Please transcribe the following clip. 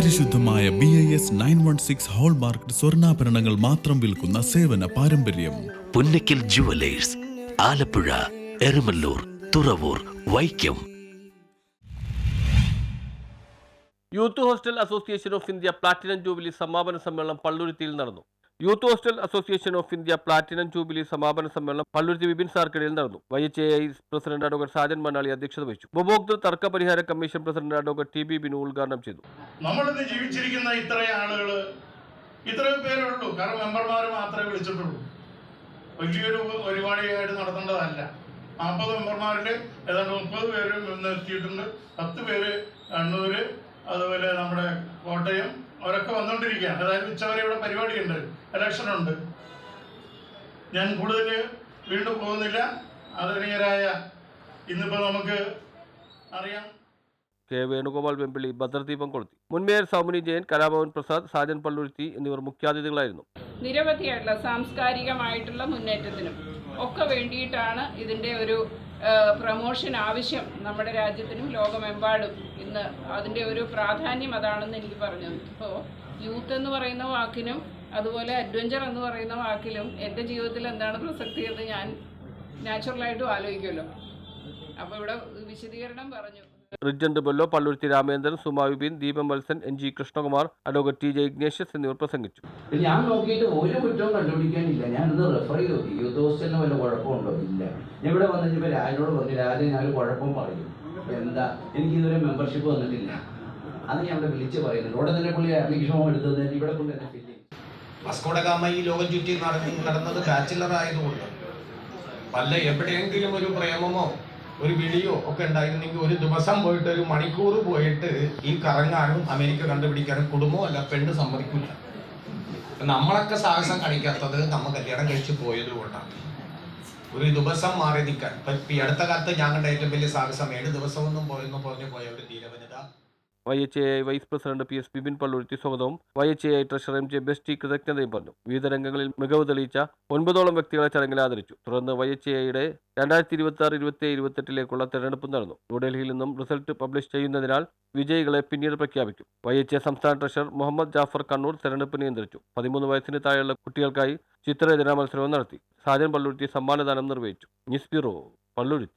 പരിശുദ്ധമായ B I S nine one six hallmark സ്വർണാഭരണങ്ങൾ മാത്രം വിൽക്കുന്ന സേവന പാരമ്പര്യം. Punnakkil jewellers Alappuzha Erumalloor Thuravoor Vaikom. Youth hostel association of India platinum jubilee സമാപന സമ്മേളനം പള്ളുരുത്തിയിൽ നടന്നു. Youth hostel association of India platinum jubilee സമാപന സമ്മേളനം പള്ളുരുത്തി വിപിൻ സാർക്കിടയിൽ നടന്നു. Y H I president advocate Sajan Mannali അധ്യക്ഷത വഹിച്ചു. ഉപഭോക്തൃ തർക്ക പരിഹാര commission president advocate T B Binu ഉദ്ഘാടനം ചെയ്തു. നമ്മളിന്ന് ജീവിച്ചിരിക്കുന്ന ഇത്രയും ആളുകൾ ഇത്രയും പേരേ കാരണം മെമ്പർമാർ മാത്രമേ വിളിച്ചിട്ടുള്ളൂ. വലിയൊരു പരിപാടിയായിട്ട് നടത്തേണ്ടതല്ല. നാൽപ്പത് മെമ്പർമാരിൽ ഏതാണ്ട് മുപ്പത് പേര് നിന്ന് എത്തിയിട്ടുണ്ട്. പത്ത് പേര് കണ്ണൂര് അതുപോലെ നമ്മുടെ കോട്ടയം അവരൊക്കെ വന്നുകൊണ്ടിരിക്കുകയാണ് അതായത് ഉച്ചവരെ ഇവിടെ പരിപാടിയുണ്ട്. ഇലക്ഷൻ ഉണ്ട്. ഞാൻ കൂടുതൽ വീണ്ടും പോകുന്നില്ല. ആദരണീയരായ ഇന്നിപ്പോൾ നമുക്ക് അറിയാം. കെ വേണുഗോപാൽ വെമ്പിളി ഭദ്രദീപം കൊളുത്തി. മുൻമേയർ സൗമിനി ജയൻ കലാഭവൻ പ്രസാദ് സാജൻ പള്ളുരുത്തി എന്നിവർ മുഖ്യാതിഥികളായിരുന്നു. നിരവധിയായിട്ടുള്ള സാംസ്കാരികമായിട്ടുള്ള മുന്നേറ്റത്തിനും ഒക്കെ വേണ്ടിയിട്ടാണ് ഇതിന്റെ ഒരു പ്രമോഷൻ ആവശ്യം നമ്മുടെ രാജ്യത്തിനും ലോകമെമ്പാടും. ഇന്ന് അതിന്റെ ഒരു പ്രാധാന്യം അതാണെന്ന് എനിക്ക് പറഞ്ഞു ഇപ്പോൾ യൂത്ത് എന്ന് പറയുന്ന വാക്കിനും അതുപോലെ അഡ്വഞ്ചർ എന്ന് പറയുന്ന വാക്കിലും എന്റെ ജീവിതത്തിൽ എന്താണ് പ്രസക്തി എന്ന് ഞാൻ നാച്ചുറലായിട്ടും ആലോചിക്കുമല്ലോ. അപ്പോൾ ഇവിടെ വിശദീകരണം പറഞ്ഞു. റിജന്റ് ബെല്ലോ Palluruthy Ramendran Suma Vipin Deepam Valsan N G Krishnakumar advocate T J Ignatius എന്നിവർ പ്രസംഗിച്ചു. ഞാൻ നോക്കിയിട്ട് ഒരു കുറ്റവും കണ്ടുപിടിക്കാനില്ല ഞാൻ ഇന്ന് റെഫർ ചെയ്ത് നോക്കി. യൂത്ത് ഹോസ്റ്റലിന് വല്ല കുഴപ്പമുണ്ടോ? ഇല്ല. ഞാൻ ഇവിടെ വന്നിട്ട് രാജനോട് പറഞ്ഞു രാജൻ ഞാൻ കുഴപ്പം പറയും. എന്താ? എനിക്ക് ഇതുവരെ മെമ്പർഷിപ്പ് വന്നിട്ടില്ല. അത് ഞാൻ ഇവിടെ വിളിച്ച് പറയുന്നു ഇവിടെ തന്നെ പുള്ളി ആപ്ലിക്കേഷൻ ഫോം എടുത്തത് ഇവിടെ കൊണ്ട് തന്നെ ഫില്ല് ചെയ്യും. വസ്കോഡഗാമ ഈ ലോകം ചുറ്റി നടന്നത് ബാച്ചിലർ ആയതുകൊണ്ട് വല്ല എവിടെയെങ്കിലും ഒരു പ്രേമമോ ഒരു വിളിയോ ഒക്കെ ഉണ്ടായിരുന്നെങ്കിൽ ഒരു ദിവസം പോയിട്ട് ഒരു മണിക്കൂർ പോയിട്ട് ഈ കറങ്ങാനും അമേരിക്ക കണ്ടുപിടിക്കാനും കുടുംബം അല്ല പെണ്ണ് സമ്മതിക്കില്ല നമ്മളൊക്കെ സാഹസം കാണിക്കാത്തത് നമ്മ കല്യാണം കഴിച്ച് പോയത് കൊണ്ടാണ്. ഒരു ദിവസം മാറി നിൽക്കാൻ. ഇപ്പൊ ഈ അടുത്ത കാലത്ത് ഞാൻ കണ്ട ഏറ്റവും വലിയ സാഹസം ഏഴ് ദിവസമൊന്നും പോയെന്ന് പറഞ്ഞു പോയ ഒരു ധീരവനിത Y H A vice president P S Bipin Palluruthy സ്വാഗതവും. Y H A treasurer M J Besty കൃതജ്ഞതയും പറഞ്ഞു. വിവിധ രംഗങ്ങളിൽ മികവ് തെളിയിച്ച ഒൻപതോളം വ്യക്തികളെ ചടങ്ങിൽ ആദരിച്ചു. തുടർന്ന് വൈ എച്ച് എയുടെ രണ്ടായിരത്തി ഇരുപത്തി ആറ് ഇരുപത്തി ഇരുപത്തെട്ടിലേക്കുള്ള തെരഞ്ഞെടുപ്പ് നടന്നു. ന്യൂഡൽഹിയിൽ നിന്നും റിസൾട്ട് പബ്ലിഷ് ചെയ്യുന്നതിനാൽ വിജയികളെ പിന്നീട് പ്രഖ്യാപിക്കും. വൈ എച്ച് എ സംസ്ഥാന ട്രഷറർ മുഹമ്മദ് ജാഫർ കണ്ണൂർ തെരഞ്ഞെടുപ്പ് നിയന്ത്രിച്ചു. പതിമൂന്ന് വയസ്സിന് താഴെയുള്ള കുട്ടികൾക്കായി ചിത്രരചനാ മത്സരവും നടത്തി. സാജൻ പള്ളുരുത്തി സമ്മാനദാനം നിർവഹിച്ചു. News bureau Palluruthy